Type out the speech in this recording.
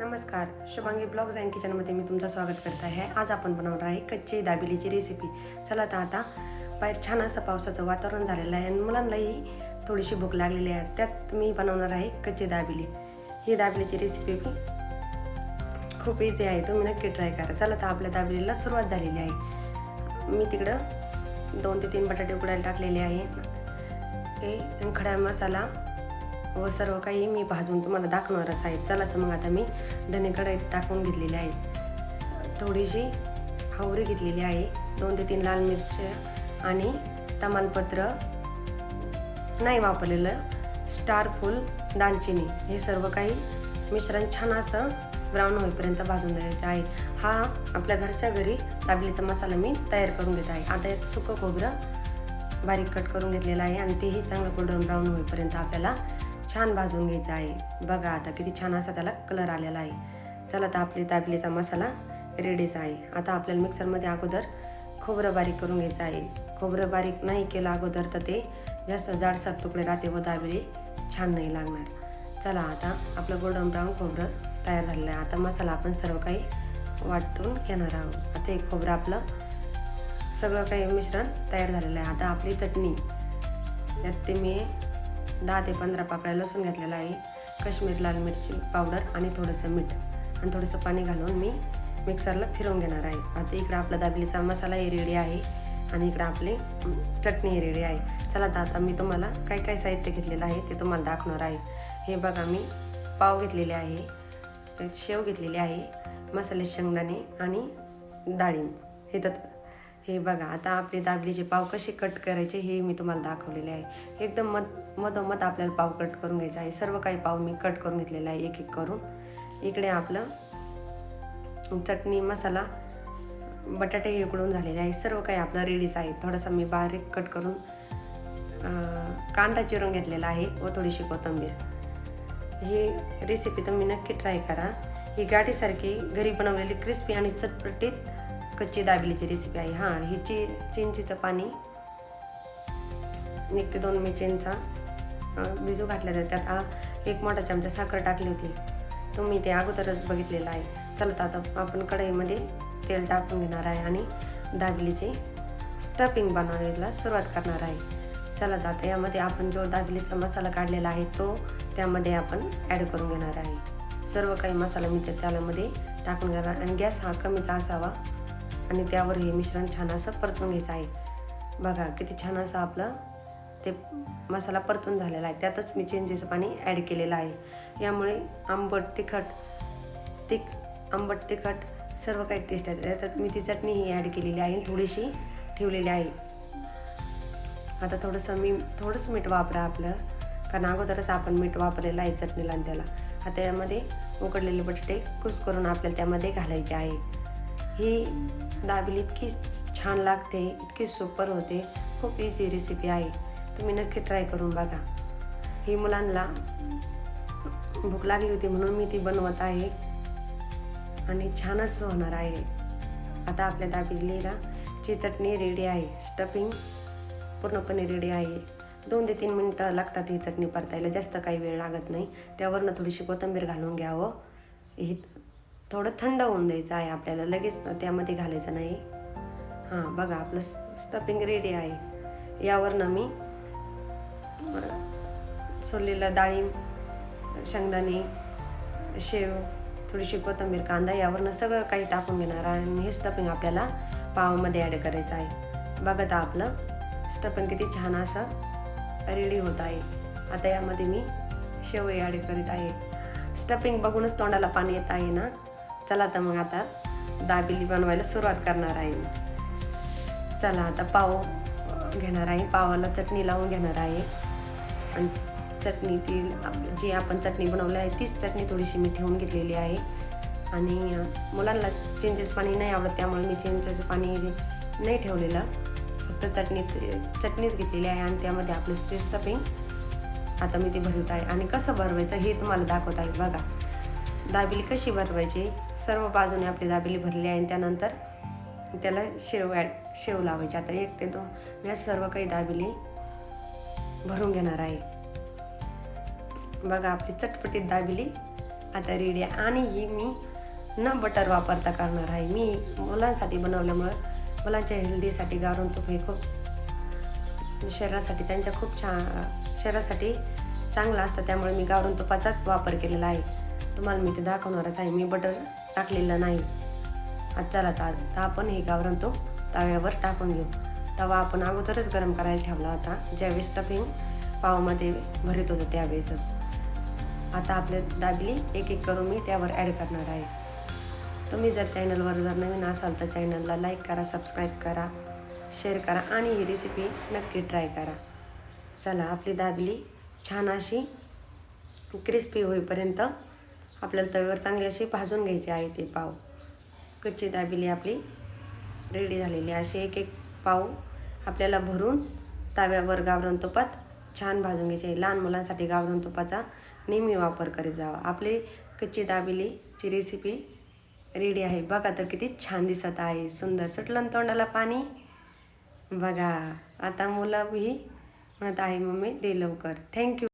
नमस्कार Shubhangi blogs and किचनमध्ये मी तुमचं स्वागत करत आहे. आज आपण बनवणार आहे कच्ची दाबिलीची रेसिपी चला तर आता बाहेर छान असं पावसाचं वातावरण झालेलं आहे आणि मुलांनाही थोडीशी भूक लागलेली आहे. त्यात मी बनवणार आहे कच्ची दाबिली. ही दाबिलीची रेसिपी खूप इझी आहे. तुम्ही नक्की ट्राय करा. चला तर आपल्या दाबिलीला सुरुवात झालेली आहे. मी तिकडं दोन ते तीन बटाटे उकडायला टाकलेले आहे. हे खडा मसाला व सर्व काही मी भाजून तुम्हाला दाखवणारच आहे. चला तर मग आता मी धने कढईत टाकून घेतलेले आहेत थोडीशी हावरी घेतलेली आहे. दोन ते तीन लाल मिरच्या आणि तमालपत्र नाही वापरलेलं. स्टार फुल दालचिनी हे सर्व काही मिश्रण छान असं ब्राऊन होईपर्यंत भाजून द्यायचं आहे. हा आपल्या घरच्या घरी दाबलीचा मसाला मी तयार करून घेत आहे. आता एक सुकं खोबरं बारीक कट करून घेतलेलं आहे आणि तेही चांगलं गोल्डन ब्राऊन होईपर्यंत आपल्याला छान भाजून घ्यायचं आहे. बघा आता किती छान असा त्याला कलर आलेला आहे. चला आता आपली ताबलेचा मसाला रेडीच आहे. आता आपल्याला मिक्सरमध्ये अगोदर खोबरं बारीक करून घ्यायचं आहे. खोबरं बारीक नाही केलं अगोदर तर ते जास्त जाडसर तुकडे राहते व दाबली छान नाही लागणार. चला आता आपलं गोल्डन ब्राऊन खोबरं तयार झालेलं आहे. आता मसाला आपण सर्व काही वाटून घेणार आहोत. आता एक खोबरं आपलं सगळं काही मिश्रण तयार झालेलं आहे. आता आपली चटणी. यात ते मी दहा ते पंधरा पाकळ्या लसूण घेतलेला आहे. काश्मीर लाल मिरची पावडर आणि थोडंसं मीठ. आणि थोडंसं पाणी घालून मी मिक्सरला फिरवून घेणार आहे. आता इकडं आपला दाबलीचा मसालाही रेडी आहे. आणि इकडं आपली चटणी रेडी आहे. चला तर आता मी तुम्हाला काय काय साहित्य घेतलेलं आहे ते तुम्हाला दाखवणार आहे. हे बघा मी पाव घेतलेले आहे शेव घेतलेली आहे मसाले शेंगदाणे आणि डाळिंब. हे तर हे बघा आता आपले दाबलीचे पाव कसे कट करायचे हे मी तुम्हाला दाखवलेले आहे. एकदम मध मधोमध आपल्याला पाव कट करून घ्यायचा आहे. सर्व काही पाव मी कट करून घेतलेला आहे एक एक करून. इकडे आपलं चटणी मसाला बटाटे हे उकडून झालेले आहे. सर्व काही आपलं रेडीच आहे. थोडासा मी बारीक कट करून कांदा चिरून घेतलेला आहे व थोडीशी कोथिंबीर. ही रेसिपी तुम्ही नक्की ट्राय करा. ही गाठीसारखी घरी बनवलेली क्रिस्पी आणि चटपटीत कच्ची दाबिलीची रेसिपी आहे. हां ही ची चिंचीचं पाणी. एक ते दोन मी चिंचा भिजू घातल्या तर त्यात एक मोठा चमचा साखर टाकली होती. तुम्ही ते अगोदरच बघितलेलं आहे. चला आता आपण कढईमध्ये तेल टाकून घेणार आहे आणि दाबलीचे स्टफिंग बनवायला सुरुवात करणार आहे. चला आता यामध्ये आपण जो दाबिलीचा मसाला काढलेला आहे तो त्यामध्ये आपण ॲड करून घेणार आहे. सर्व काही मसाला मी त्या त्यामध्ये टाकून घेणार आणि गॅस हा कमीचा असावा. आणि त्यावर हे मिश्रण छान असं परतून घ्यायचं आहे. बघा किती छान असं आपलं ते मसाला परतून झालेला आहे. त्यातच मी चेंजेस पाणी ॲड केलेलं आहे. यामुळे आंबट तिखट तिख आंबट तिखट सर्व काही टेस्ट आहे त्यात मी ती चटणी ही ॲड केलेली आहे. थोडीशी ठेवलेली आहे. आता थोडंसं मी थोडंच मीठ वापरा आपलं. कारण अगोदरच आपण मीठ वापरलेलं आहे चटणीला आणि त्याला. आता यामध्ये उकडलेले बटाटे कुस करून आपल्याला त्यामध्ये घालायचे आहे. ही दाबेली इतकी छान लागते इतकी सुपर होते खूप इझी रेसिपी आहे. तुम्ही नक्की ट्राय करून बघा. ही मुलांना भूक लागली होती म्हणून मी ती बनवत आहे. आणि छानच होणार आहे. आता आपल्या दाबेलीला ची चटणी रेडी आहे. स्टफिंग पूर्णपणे रेडी आहे. दोन ते तीन मिनटं लागतात ही चटणी परतायला. जास्त काही वेळ लागत नाही. त्यावरनं थोडीशी कोथिंबीर घालून घ्यावं हो. ही थोडं थंड होऊन द्यायचं आहे आपल्याला लगेच त्यामध्ये घालायचं नाही. हां बघा आपलं स्टफिंग रेडी आहे. यावरनं मी सोललेलं डाळिंब शेंगदाणे शेव थोडीशी कोथिंबीर कांदा यावरनं सगळं काही टाकून घेणार आहे आणि हे स्टफिंग आपल्याला पावामध्ये ॲड करायचं आहे. बघा आपलं स्टफिंग किती छान असं रेडी होत आहे. आता यामध्ये मी शेवई ॲड करीत आहे. स्टफिंग बघूनच तोंडाला पाणी येत आहे ना. चला तर मग आता दाबेली बनवायला सुरुवात करणार आहे चला आता पाव घेणार आहे. पावाला चटणी लावून घेणार आहे. आणि चटणी ती जी आपण चटणी बनवली आहे तीच चटणी थोडीशी मी ठेवून घेतलेली आहे. आणि मुलांना चिंचेचं पाणी नाही आवडत त्यामुळे मी चिंचेचं पाणी नाही ठेवलेलं. फक्त चटणी चटणीच घेतलेली आहे आणि त्यामध्ये आपलं स्टील स्टफिंग आता मी ते भरवत आहे. आणि कसं भरवायचं हे तुम्हाला दाखवत आहे. बघा. दाबेली कशी भरवायची? सर्व बाजूने आपली दाबेली भरली आहे आणि त्यानंतर त्याला शेव ॲड शेव लावायची. आता एक ते दोन. मी सर्व काही दाबेली भरून घेणार आहे. बघा आपली चटपटीत दाबेली आता रेडी आहे. आणि ही मी न बटर वापरता करणार आहे. मी मुलांसाठी बनवल्यामुळं मुलांच्या हेल्दीसाठी गारून तूप हे खूप शरीरासाठी त्यांच्या खूप छान शरीरासाठी चांगलं असतं. त्यामुळे मी गावरून तुपाचाच वापर केलेला आहे. तुम्हाला मी ते दाखवणारच आहे. मी बटर टाकलेलं नाही. आज चला तर आता आपण हे गावरण तो तव्यावर टाकून घेऊ. तवा आपण अगोदरच गरम करायला ठेवला होता. ज्यावेळेस स्टफिंग पावमध्ये भरत होतं त्यावेळेसच. आता आपल्या दाबली एक एक करून मी त्यावर ॲड करणार आहे. तुम्ही जर चॅनलवर जर नवीन असाल तर चॅनलला लाईक करा सबस्क्राईब करा शेअर करा आणि ही रेसिपी नक्की ट्राय करा. चला आपली दाबली छान अशी क्रिस्पी होईपर्यंत आपल्याला तव्यावर चांगली अशी भाजून घ्यायची आहे ते पाव. कच्ची दाबिली आपली रेडी झालेली आहे. एक एक पाव आपल्याला भरून तव्यावर गावरण तुपात छान भाजून घ्यायची आहे. लहान मुलांसाठी गावरण तुपाचा नेहमी वापर करीत जावा. आपले कच्ची दाबिलीची रेसिपी रेडी आहे. बघा तर किती छान दिसत आहे. सुंदर सुटलं तोंडाला पाणी? बघा. आता मुलं ही म्हणत आहे मम्मी दे लवकर. थँक्यू